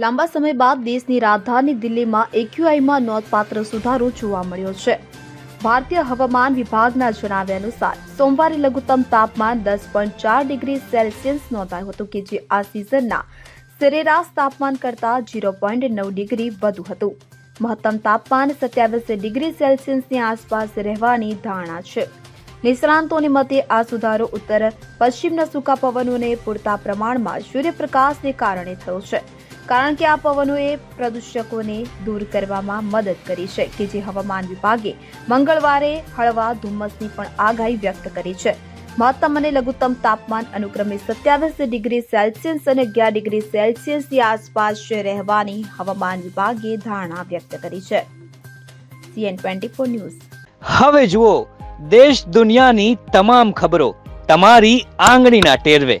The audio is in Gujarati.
લાંબા સમય બાદ દેશની રાજધાની દિલ્હીમાં એક્યુઆઈમાં નોંધપાત્ર સુધારો જોવા મળ્યો છે. ભારતીય હવામાન વિભાગના જણાવ્યા અનુસાર, સોમવારે લઘુત્તમ તાપમાન દસ પોઈન્ટ ચાર ડિગ્રી સેલ્સિયસ નોંધાયું હતું કે જે આ સિઝનના સરેરાશ તાપમાન કરતાં ઝીરો પોઈન્ટ નવ ડિગ્રી વધુ હતું. મહત્તમ તાપમાન સત્યાવીસ ડિગ્રી સેલ્સિયસની આસપાસ રહેવાની ધારણા છે. નિષ્ણાંતોની મતે આ સુધારો ઉત્તર પશ્ચિમના સૂકા પવનોને પૂરતા પ્રમાણમાં સૂર્યપ્રકાશને કારણે થયો છે. કારણ કે આ પવનોએ પ્રદૂષકોને દૂર કરવામાં મદદ કરી છે કે જે હવામાન વિભાગે મંગળવારે હળવા ધુમ્મસની પણ આગાહી વ્યક્ત કરી છે. મહત્તમ અને લઘુત્તમ તાપમાન અનુક્રમે સત્યાવીસ ડિગ્રી સેલ્સિયસ અને અગિયાર ડિગ્રી સેલ્સિયસની આસપાસ રહેવાની હવામાન વિભાગે ધારણા વ્યક્ત કરી છે. CN twenty four news. હવે જુઓ, દેશ દુનિયાની તમામ ખબરો તમારી આંગળીના ટેરવે.